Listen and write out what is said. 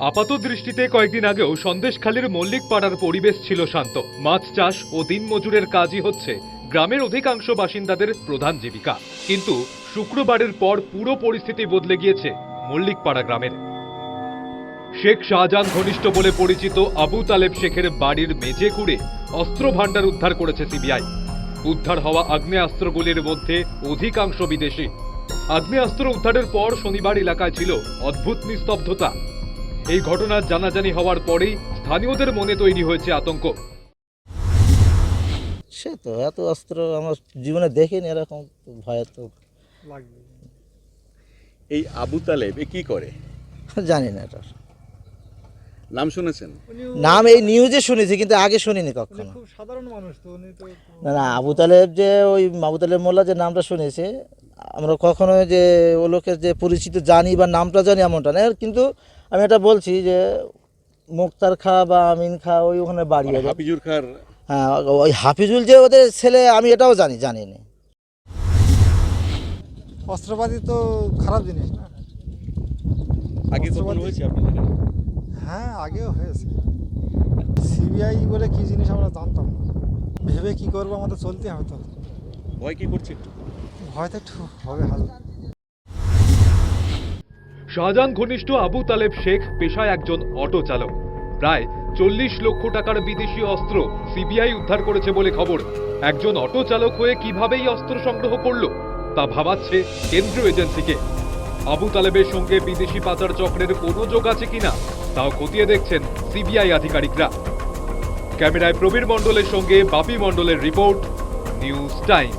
আপাত দৃষ্টিতে কয়েকদিন আগেও সন্দেশখালীর মল্লিক পাড়ার পরিবেশ ছিল শান্ত। মাছ চাষ ও দিনমজুরের কাজই হচ্ছে গ্রামের অধিকাংশ বাসিন্দাদের প্রধান জীবিকা। কিন্তু শুক্রবারের পর পুরো পরিস্থিতি বদলে গিয়েছে মল্লিক পাড়া গ্রামের। শেখ শাহজাহান ঘনিষ্ঠ বলে পরিচিত আবু তালেব শেখের বাড়ির মেঝে কুড়ে অস্ত্র ভাণ্ডার উদ্ধার করেছে সিবিআই। উদ্ধার হওয়া আগ্নেয়াস্ত্রগুলির মধ্যে অধিকাংশ বিদেশি। আগ্নেয়াস্ত্র উদ্ধারের পর শনিবার এলাকায় ছিল অদ্ভুত নিস্তব্ধতা। এই ঘটনার জানাজানি হওয়ার পরেই স্থানীয়দের মনে তৈরি হয়েছে আতঙ্ক। সে তো এত অস্ত্র আমার জীবনে দেখিনি এরকম ভয় তো এই আবু তালেব এ কি করে? জানি না এটা। নাম শুনেছেন? নাম এই নিউজে শুনেছি কিন্তু আগে শুনিনি কখনো। খুব সাধারণ মানুষ তো উনি তো না না আবু তালেব যে ওই আবু তালেব মোল্লা যে নামটা শুনেছি আমরা কখনো যে ও লোকের যে পরিচিত জানি বা নামটা জানি এমনটা না কিন্তু আমি এটা বলছি যে মুক্তার খা বা আমিন খা ওই ওখানে বাড়ি ওদের। হাফিজুর খার হ্যাঁ ওই হাফিজুল যে ওদের ছেলে আমি এটাও জানি জানি না অস্ত্রপাতি তো খারাপ জিনিস না। আগে হয়েছে আপনাদের হ্যাঁ আগেও হয়েছে। সিবিআই বলে কি জিনিস আমরা জানতাম না। ভেবে কি করব আমাদের চলতে হবে তো। ভয় কি করছে একটু? ভয় তো একটু হবে হালকা। শাহজাহান ঘনিষ্ঠ আবু তালেব শেখ পেশায় একজন অটো চালক। প্রায় চল্লিশ লক্ষ টাকার বিদেশি অস্ত্র সিবিআই উদ্ধার করেছে বলে খবর। একজন অটো চালক হয়ে কীভাবে এই অস্ত্র সংগ্রহ করল, তা ভাবাচ্ছে কেন্দ্রীয় এজেন্সিকে। আবু তালেবের সঙ্গে বিদেশি পাচার চক্রের কোনো যোগ আছে কিনা, তাও খতিয়ে দেখছেন সিবিআই আধিকারিকরা। ক্যামেরায় প্রবীর মণ্ডলের সঙ্গে বাপি মণ্ডলের রিপোর্ট, নিউজ টাইম।